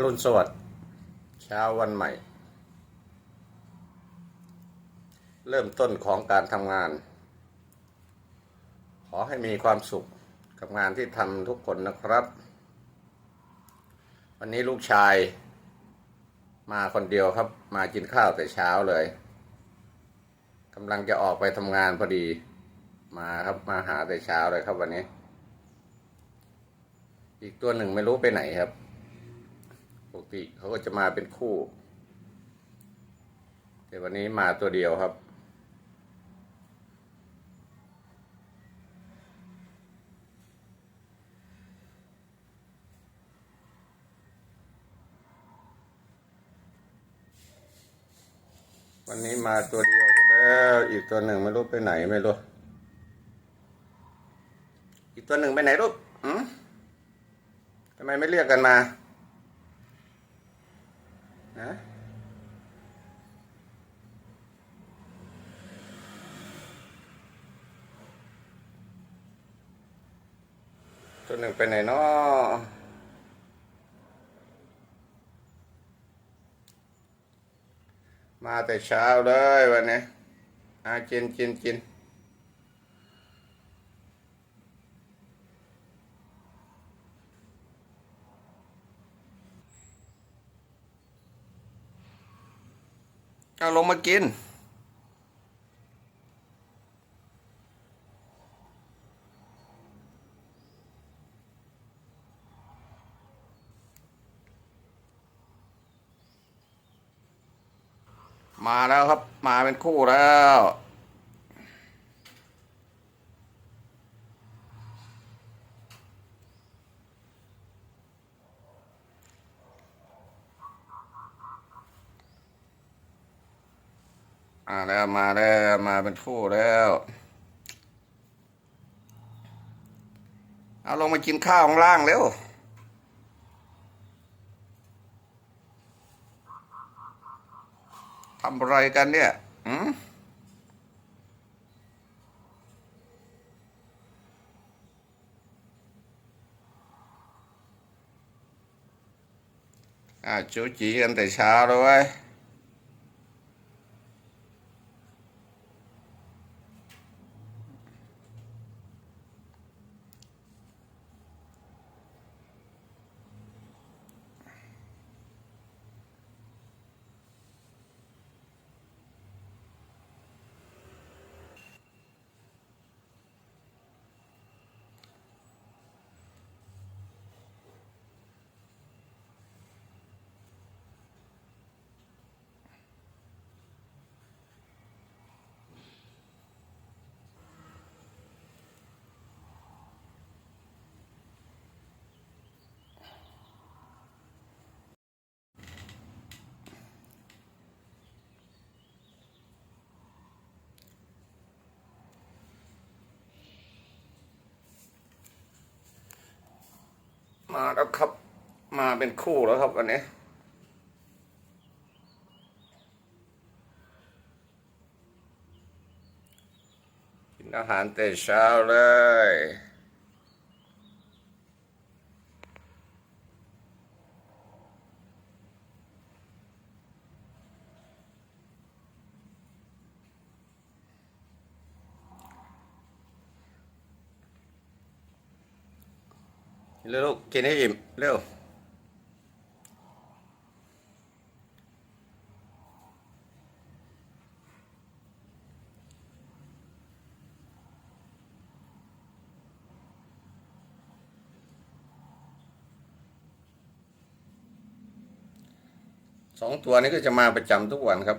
อรุณสวัสดิ์เช้าวันใหม่ เริ่มต้นของการทำงาน ขอให้มีความสุขกับงานที่ทำทุกคนนะครับ วันนี้ลูกชาย มาคนเดียวครับ มากินข้าวแต่เช้าเลยกำลังจะออกไปทำงานพอดี มาครับมาหาแต่เช้าเลยครับวันนี้ อีกตัวหนึ่งไม่รู้ไปไหนครับ ปกติเขาก็จะมาเป็นคู่ แต่วันนี้มาตัวเดียวครับ วันนี้มาตัวเดียวแล้วอีกตัวหนึ่งไม่รู้ไปไหนไม่รู้อีกตัวหนึ่งไปไหนลูกอืมทำไมไม่เรียกกันมา ฮะตัวหนึ่งไปไหนเนาะมาแต่เช้าเลยวันนี้อากินกินกิน เอาลงมากิน มาแล้วครับ มาเป็นคู่แล้ว มาแล้วมาแล้วมาเป็นคู่แล้ว เอาลงมากินข้าวข้างล่างเร็วทำอะไรกันเนี่ยอืมอ่าจูจีกันแต่เช้าเลยเว้ย มาแล้วครับ มาเป็นคู่แล้วครับวันนี้กินอาหารแต่เช้าเลย เร็วลูกกินให้อิ่มเร็วสองตัวนี้ก็จะมาประจำทุกวันครับ